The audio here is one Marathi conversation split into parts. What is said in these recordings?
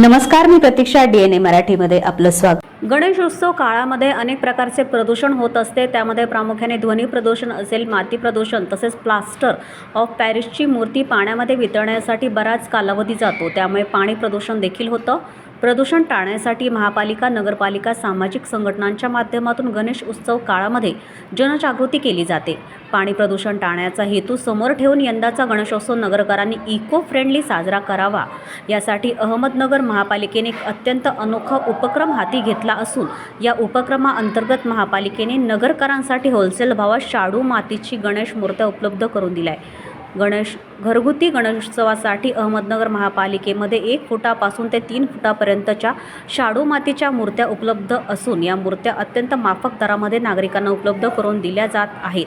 नमस्कार मी प्रतीक्षा डीएनए मराठीमध्ये आपलं स्वागत. गणेशोत्सव काळामध्ये अनेक प्रकारचे प्रदूषण होत असते. त्यामध्ये प्रामुख्याने ध्वनी प्रदूषण असेल माती प्रदूषण तसेच प्लास्टर ऑफ पॅरिसची मूर्ती पाण्यामध्ये वितळण्यासाठी बराच कालावधी जातो. त्यामुळे पाणी प्रदूषण देखील होतं. प्रदूषण टाळण्यासाठी महापालिका नगरपालिका सामाजिक संघटनांच्या माध्यमातून गणेश उत्सव काळामध्ये जनजागृती केली जाते. पाणी प्रदूषण टाळण्याचा हेतू समोर ठेवून यंदाचा गणेशोत्सव नगरकरांनी इको फ्रेंडली साजरा करावा. यासाठी अहमदनगर महापालिकेने अत्यंत अनोखा उपक्रम हाती घेतला असून या उपक्रमाअंतर्गत महापालिकेने नगरकरांसाठी होलसेल भावात शाडू मातीची गणेश मूर्त्या उपलब्ध करून दिल्या आहे गणेश घरगुती गणेशोत्सवासाठी अहमदनगर महापालिकेमध्ये एक फुटापासून ते तीन फुटापर्यंतच्या शाडू मातीच्या मूर्त्या उपलब्ध असून या मूर्त्या अत्यंत माफक दरामध्ये नागरिकांना उपलब्ध करून दिल्या जात आहेत.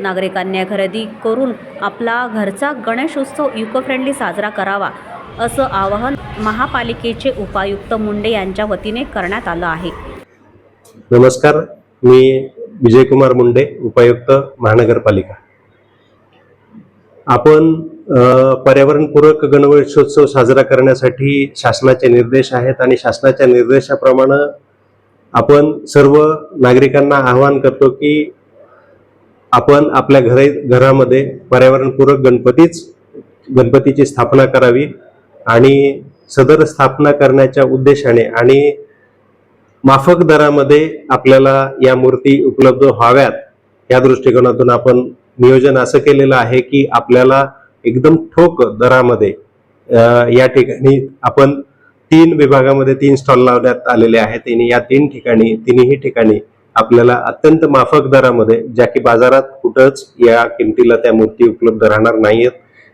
नागरिकांनी खरेदी करून आपला घरचा गणेशोत्सव इको फ्रेंडली साजरा करावा असं आवाहन महापालिकेचे उपायुक्त मुंडे यांच्या वतीने करण्यात आलं आहे. नमस्कार मी विजयकुमार मुंडे उपायुक्त महानगरपालिका. आपण पर्यावरणपूरक गणवेशोत्सव साजरा करण्यासाठी शासनाचे निर्देश आहेत आणि शासनाच्या निर्देशाप्रमाणे आपण सर्व नागरिकांना आवाहन करतो की आपण आपल्या घरे घरामध्ये पर्यावरणपूरक गणपतीच गणपतीची स्थापना करावी आणि सदर स्थापना करण्याच्या उद्देशाने आणि माफक दरामध्ये आपल्याला या मूर्ती उपलब्ध व्हाव्यात या दृष्टिकोनातून आपण नियोजन असं केलेलं आहे की आपल्याला एकदम ठोक दरामध्ये या ठिकाणी आपण तीन विभागामध्ये तीन स्टॉल लावण्यात आलेले आहेत. आणि या तीन ठिकाणी तिन्ही ठिकाणी आपल्याला अत्यंत माफक दरामध्ये ज्या की बाजारात कुठंच या किमतीला त्या मूर्ती उपलब्ध राहणार नाहीयेत.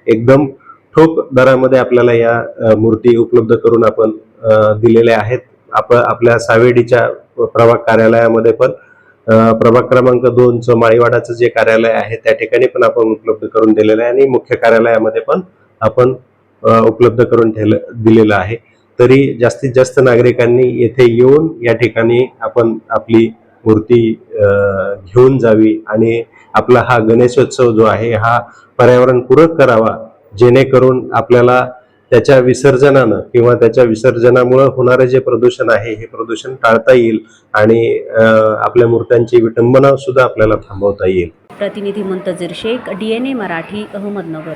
एकदम ठोक दरामध्ये आपल्याला या मूर्ती उपलब्ध करून आपण दिलेल्या आहेत. आप आपल्या सावेडीच्या प्रभाग कार्यालयामध्ये पण प्रभाग क्रमांक दोनचं माळीवाडाचं जे कार्यालय आहे त्या ठिकाणी पण आपण उपलब्ध करून दिलेलं आहे आणि मुख्य कार्यालयामध्ये पण आपण उपलब्ध करून ठेवलं दिलेलं आहे. तरी जास्तीत जास्त नागरिकांनी येथे येऊन या ठिकाणी आपण आपली मूर्ती घेऊन जावी आणि आपला हा गणेशोत्सव जो आहे हा पर्यावरणपूरक करावा जेणेकरून आपल्याला त्याच्या विसर्जनानं किंवा त्याच्या विसर्जनामुळे होणारे जे प्रदूषण आहे हे प्रदूषण टाळता येईल आणि आपल्या मूर्त्यांची विटंबना सुद्धा आपल्याला थांबवता येईल. प्रतिनिधी मुंतजीर शेख डीएनए मराठी अहमदनगर.